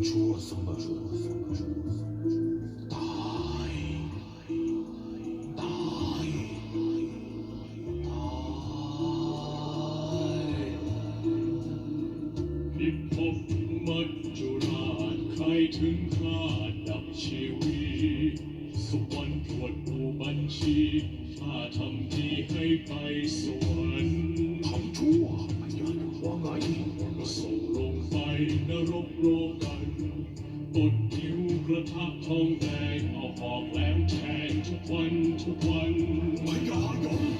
พวกคนชั่วเสมอตายตายตายนิพพมัจจุราชใครถึงข้าดับชีวิตสวรรค์ตรวจดูบัญชีข้าทำดีให้ไปสวรรค์ทำชั่วพยานว่าไง ส่งลงไปนรกโลกันตดผิวกระทะทองแดงเอาหอกแหลมแทงทุกวันทุกวันพยายม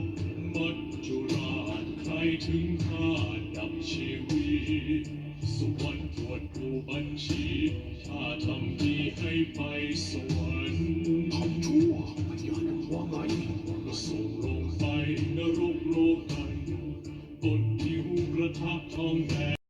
บมัจจุราชใครถึงข้าดับชีวิต สุวรรณตรวจดูบัญชี ถ้าทำดีให้ไปสวรรค์ทำชั่วปฏิหารว่าไงกส่งลงไปนรกโลกันบนผิวกระทะทองแดง